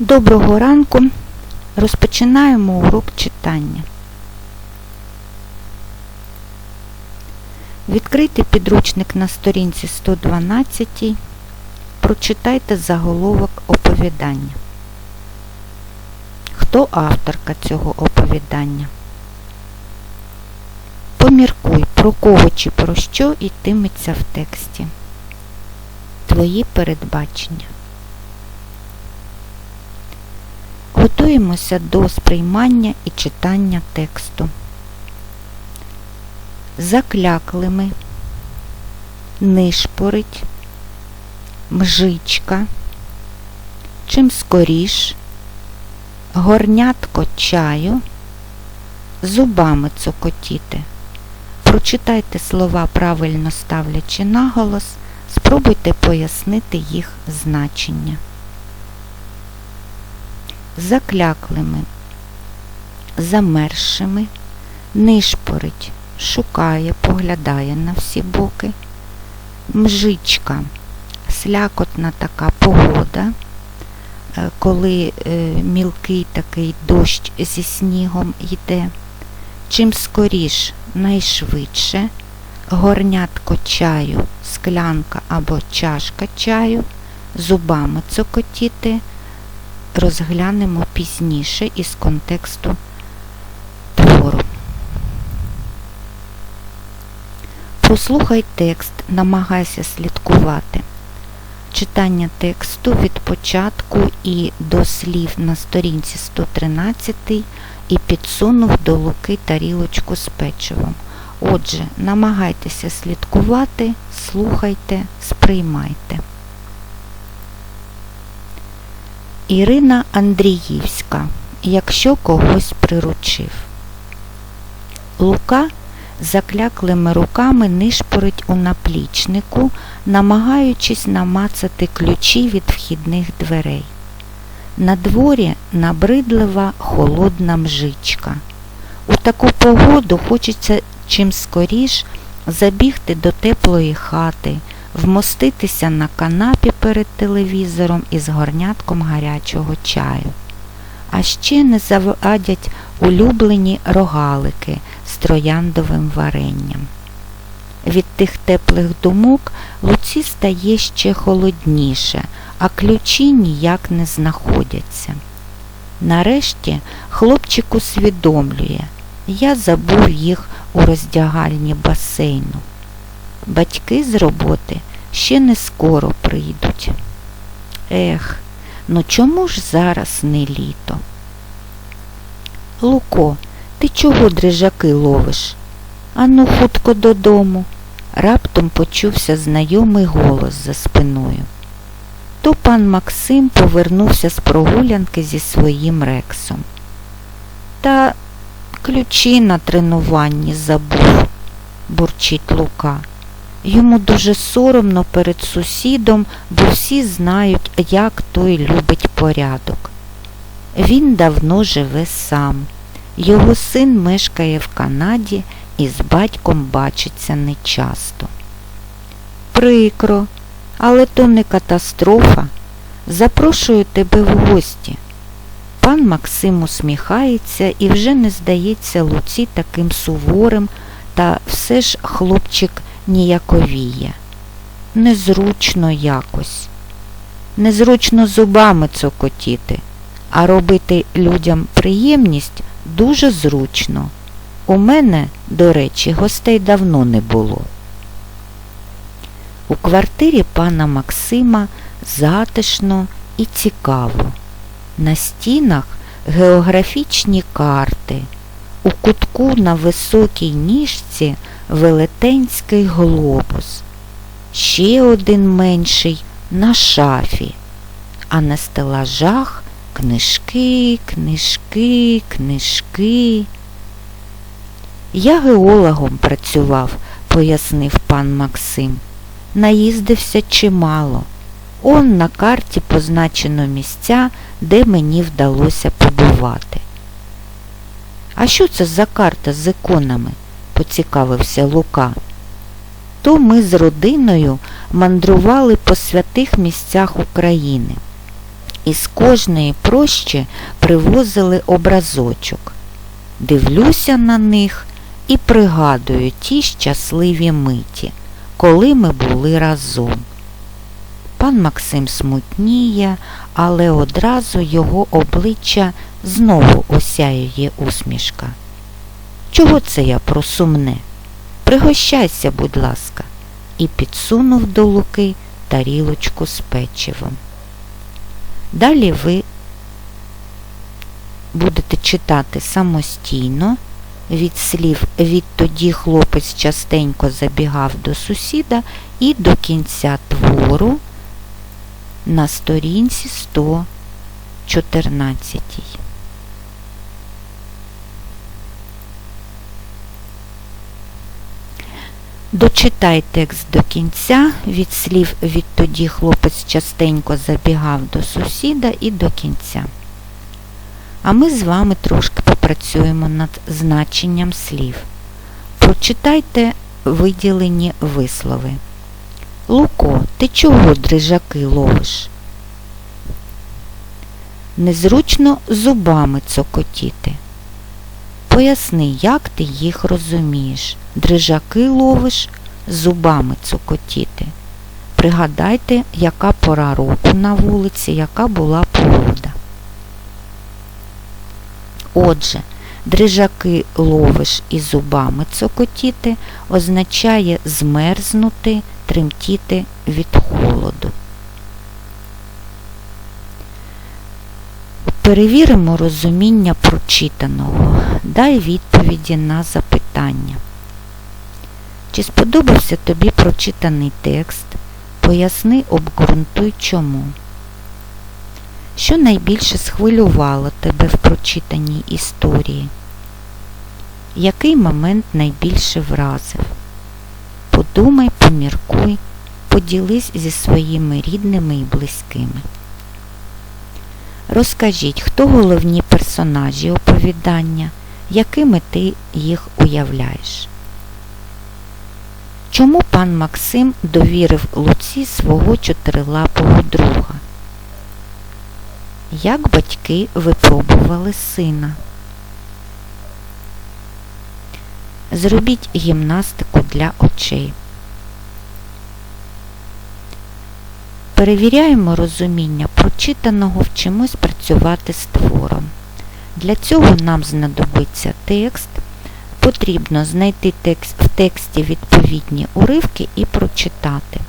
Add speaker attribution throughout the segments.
Speaker 1: Доброго ранку. Розпочинаємо урок читання. Відкрийте підручник на сторінці 112. Прочитайте заголовок оповідання. Хто авторка цього оповідання? Поміркуй, про кого чи про що йтиметься в тексті. Твої передбачення. Готуємося до сприймання і читання тексту. Закляклими, нишпорить, мжичка, чим скоріш, горнятко чаю, зубами цокотіти. Прочитайте слова, правильно ставлячи наголос, спробуйте пояснити їх значення закляклими, замершими, нишпорить, шукає, поглядає на всі боки, мжичка, слякотна така погода, е, коли е, мілкий такий дощ зі снігом йде, чим скоріш, найшвидше, горнятко чаю, склянка або чашка чаю, зубами цокотіти розглянемо пізніше із контексту твору. Прослухай текст, намагайся слідкувати. Читання тексту від початку і до слів на сторінці 113 і підсунув до луки тарілочку з печивом. Отже, намагайтеся слідкувати, слухайте, сприймайте. Ірина Андріївська, якщо когось приручив. Лука закляклими руками нишпорить у наплічнику, намагаючись намацати ключі від вхідних дверей. На дворі набридлива холодна мжичка. У таку погоду хочеться чим скоріш забігти до теплої хати вмоститися на канапі перед телевізором із горнятком гарячого чаю. А ще не завадять улюблені рогалики з трояндовим варенням. Від тих теплих думок луці стає ще холодніше, а ключі ніяк не знаходяться. Нарешті хлопчик усвідомлює, я забув їх у роздягальні басейну. Батьки з роботи ще не скоро прийдуть. Ех, ну чому ж зараз не літо? Луко, ти чого дрижаки ловиш? Ану, хутко додому. Раптом почувся знайомий голос за спиною. То пан Максим повернувся з прогулянки зі своїм рексом. Та ключі на тренуванні забув, бурчить Лука. Йому дуже соромно перед сусідом, бо всі знають, як той любить порядок. Він давно живе сам. Його син мешкає в Канаді і з батьком бачиться нечасто. Прикро, але то не катастрофа. Запрошую тебе в гості. Пан Максим усміхається і вже не здається Луці таким суворим, та все ж хлопчик ніяковіє. Незручно якось. Незручно зубами цокотіти, а робити людям приємність дуже зручно. У мене, до речі, гостей давно не було. У квартирі пана Максима затишно і цікаво. На стінах географічні карти. У кутку на високій ніжці велетенський глобус, ще один менший на шафі, а на стелажах книжки, книжки, книжки. Я геологом працював, пояснив пан Максим. Наїздився чимало. Он на карті позначено місця, де мені вдалося побувати. А що це за карта з іконами? Поцікавився Лука. То ми з родиною мандрували по святих місцях України. із кожної прощі привозили образочок. Дивлюся на них і пригадую ті щасливі миті, коли ми були разом. Пан Максим смутніє, але одразу його обличчя знову осяює усмішка. Чого це я про сумне? Пригощайся, будь ласка, і підсунув до луки тарілочку з печивом. Далі ви будете читати самостійно від слів відтоді хлопець частенько забігав до сусіда і до кінця твору на сторінці 114. Дочитай текст до кінця, від слів відтоді хлопець частенько забігав до сусіда і до кінця. А ми з вами трошки попрацюємо над значенням слів. Прочитайте виділені вислови. Луко, ти чого дрижаки ловиш? Незручно зубами цокотіти. Поясни, як ти їх розумієш. Дрижаки ловиш, зубами цокотіти. Пригадайте, яка пора року на вулиці, яка була погода. Отже, дрижаки ловиш і зубами цокотіти означає змерзнути, тремтіти від холоду. Перевіримо розуміння прочитаного. Дай відповіді на запитання. Чи сподобався тобі прочитаний текст? Поясни, обґрунтуй чому. Що найбільше схвилювало тебе в прочитаній історії? Який момент найбільше вразив? Подумай, поміркуй, поділись зі своїми рідними і близькими. Розкажіть, хто головні персонажі оповідання, якими ти їх уявляєш? Чому пан Максим довірив Луці свого чотирилапого друга? Як батьки випробували сина? Зробіть гімнастику для очей. Перевіряємо розуміння прочитаного, вчимось працювати з твором. Для цього нам знадобиться текст. Потрібно знайти текст, в тексті відповідні уривки і прочитати.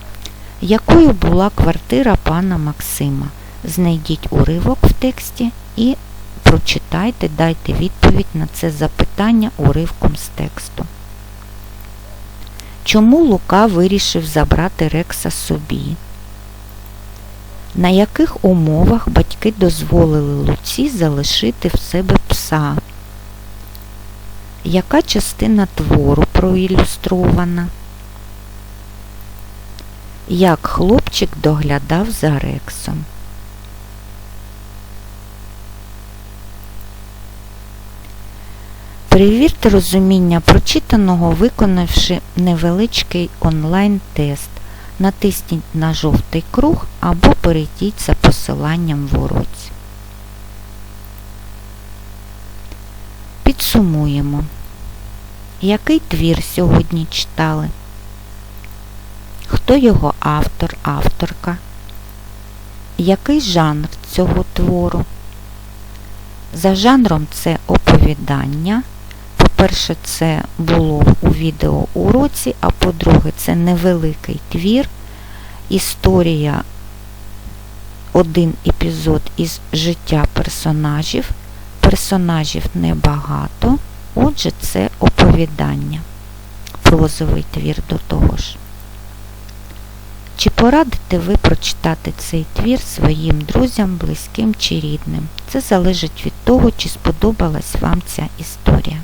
Speaker 1: Якою була квартира пана Максима? Знайдіть уривок в тексті і прочитайте, дайте відповідь на це запитання уривком з тексту. Чому Лука вирішив забрати Рекса собі? На яких умовах батьки дозволили Луці залишити в себе пса? Яка частина твору проілюстрована? Як хлопчик доглядав за Рексом? Перевірте розуміння прочитаного, виконавши невеличкий онлайн-тест. Натисніть на жовтий круг або перейдіть за посиланням в уроці. Підсумуємо, який твір сьогодні читали, хто його автор, авторка, який жанр цього твору. За жанром це оповідання. По-перше, це було у відеоуроці, а по-друге, це невеликий твір, історія, один епізод із життя персонажів. Персонажів небагато, отже, це оповідання, прозовий твір до того ж. Чи порадите ви прочитати цей твір своїм друзям, близьким чи рідним? Це залежить від того, чи сподобалась вам ця історія.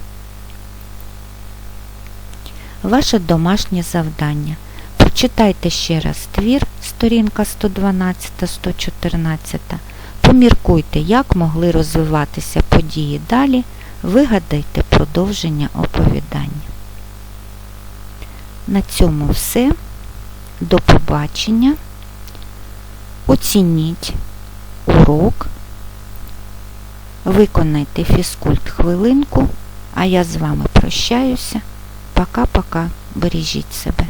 Speaker 1: Ваше домашнє завдання. Прочитайте ще раз твір, сторінка 112-114. Поміркуйте, як могли розвиватися події далі, вигадайте продовження оповідання. На цьому все. До побачення. Оцініть урок. Виконайте фізкульт хвилинку, а я з вами прощаюся. Пока-пока. Бережіть себе.